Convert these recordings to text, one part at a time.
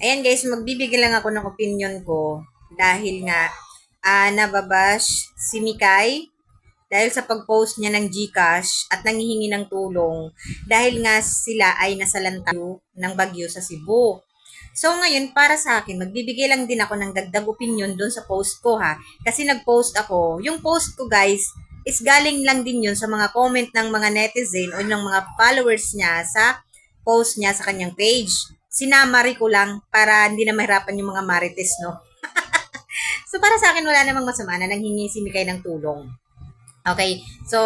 Ayan guys, magbibigay lang ako ng opinion ko dahil nga ah nababash si Mikay dahil sa pag-post niya ng GCash at nanghihingi ng tulong dahil nga sila ay nasalanta ng bagyo sa Cebu. So ngayon, para sa akin, magbibigay lang din ako ng dagdag opinion doon sa post ko ha. Kasi nag-post ako. Yung post ko guys, is galing lang din yun sa mga comment ng mga netizen o ng mga followers niya sa post niya sa kanyang page. Sinamari ko lang para hindi na mahirapan yung mga marites, no? so para sa akin, wala namang masama na nanghingi si Mikay ng tulong. Okay, so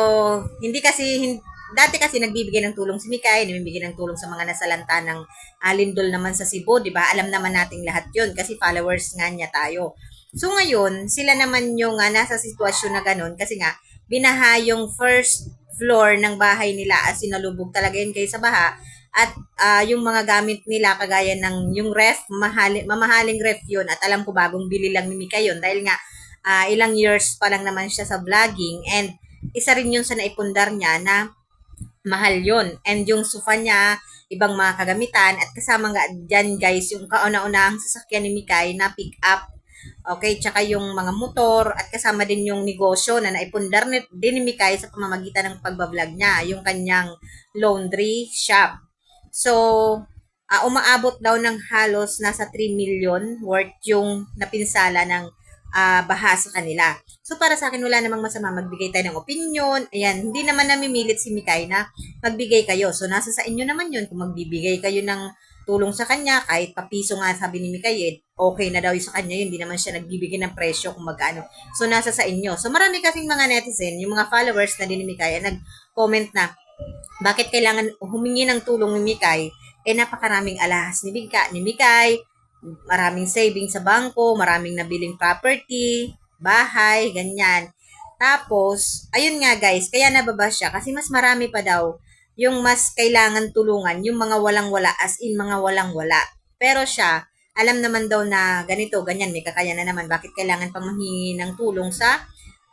hindi kasi, hin- dati kasi nagbibigay ng tulong si Mikay, namibigay ng tulong sa mga nasalanta ng alindol naman sa Cebu, di ba? Alam naman nating lahat yun kasi followers nga niya tayo. So ngayon, sila naman yung uh, nasa sitwasyon na ganun kasi nga, binaha yung first floor ng bahay nila as sinalubog talaga yun kayo sa baha at ah, yung mga gamit nila kagaya ng yung ref, mahali, mamahaling ref yun at alam ko bagong bili lang ni Mika yun dahil nga ah, ilang years pa lang naman siya sa vlogging and isa rin yun sa naipundar niya na mahal yun. And yung sofa niya, ibang mga kagamitan at kasama nga dyan guys yung kauna-unahang sasakyan ni Mikay na pick up Okay, tsaka yung mga motor at kasama din yung negosyo na naipundar din ni Mikay sa pamamagitan ng pagbablog niya, yung kanyang laundry shop. So, ah, umaabot daw ng halos nasa 3 million worth yung napinsala ng ah, baha sa kanila. So, para sa akin, wala namang masama magbigay tayo ng opinion. Ayan, hindi naman namimilit si Mikay na magbigay kayo. So, nasa sa inyo naman yun kung magbibigay kayo ng tulong sa kanya, kahit papiso nga sabi ni Mikay, eh, okay na daw yung sa kanya yun, hindi naman siya nagbibigay ng presyo kung magkano. So, nasa sa inyo. So, marami kasing mga netizen, yung mga followers na din ni Mikay, nag-comment na, bakit kailangan humingi ng tulong ni Mikay? Eh, napakaraming alahas ni, Bika, ni Mikay, maraming saving sa bangko, maraming nabiling property, bahay, ganyan. Tapos, ayun nga guys, kaya nababa siya kasi mas marami pa daw yung mas kailangan tulungan, yung mga walang-wala, as in mga walang-wala. Pero siya, alam naman daw na ganito, ganyan, may kakayanan naman. Bakit kailangan pang manghingi ng tulong sa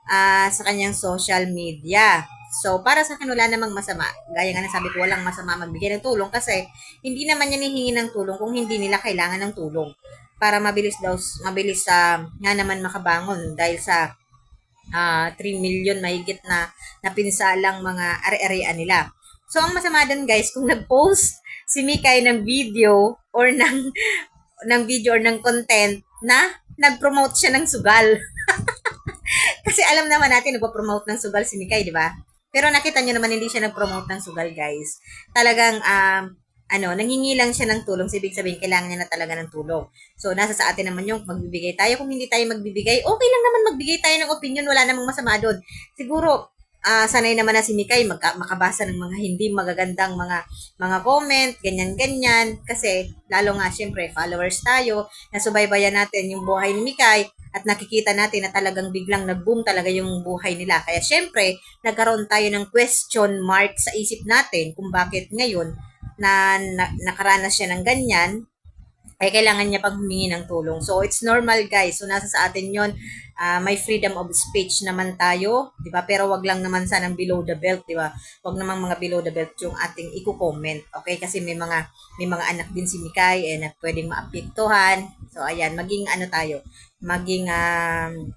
ah, sa kanyang social media? So, para sa akin, wala namang masama. Gaya nga na sabi ko, walang masama magbigay ng tulong kasi hindi naman yan hihingi ng tulong kung hindi nila kailangan ng tulong para mabilis daw, mabilis sa nga naman makabangon dahil sa ah 3 million mahigit na napinsalang mga ari-arian nila. So, ang masama dun guys, kung nag-post si Mikay ng video or ng, ng video or ng content na nag-promote siya ng sugal. Kasi alam naman natin, nagpo-promote ng sugal si Mikay, di ba? Pero nakita nyo naman hindi siya nag-promote ng sugal, guys. Talagang, um, ano, nangingi lang siya ng tulong. So, ibig sabihin, kailangan niya na talaga ng tulong. So, nasa sa atin naman yung magbibigay tayo. Kung hindi tayo magbibigay, okay lang naman magbigay tayo ng opinion. Wala namang masama doon. Siguro, ah sanay naman na si Mikay magka, makabasa ng mga hindi magagandang mga mga comment, ganyan-ganyan. Kasi, lalo nga, syempre, followers tayo, nasubaybayan natin yung buhay ni Mikay, at nakikita natin na talagang biglang nag-boom talaga yung buhay nila. Kaya syempre, nagkaroon tayo ng question mark sa isip natin kung bakit ngayon na, na nakaranas siya ng ganyan, ay kailangan niya pang humingi ng tulong. So, it's normal guys. So, nasa sa atin yon Ah, may freedom of speech naman tayo, di ba? Pero wag lang naman sanang below the belt, di ba? Wag namang mga below the belt yung ating i-comment, okay? Kasi may mga may mga anak din si Mikay eh, na pwedeng maapektuhan. So, ayan, maging ano tayo, maging um,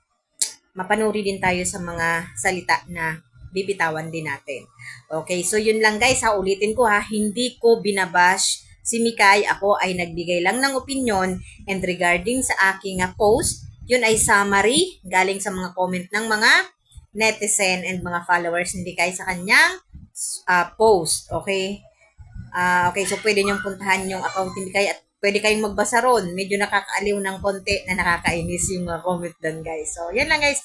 mapanuri din tayo sa mga salita na bibitawan din natin. Okay, so yun lang guys, ha, ulitin ko ha, hindi ko binabash si Mikay, ako ay nagbigay lang ng opinion and regarding sa aking uh, post, yun ay summary galing sa mga comment ng mga netizen and mga followers ni Mikay sa kanyang uh, post, okay? Ah, okay, so pwede niyong puntahan yung account ni Mikay at pwede kayong magbasa ron. Medyo nakakaaliw ng konti na nakakainis yung mga comment doon, guys. So, yan lang, guys.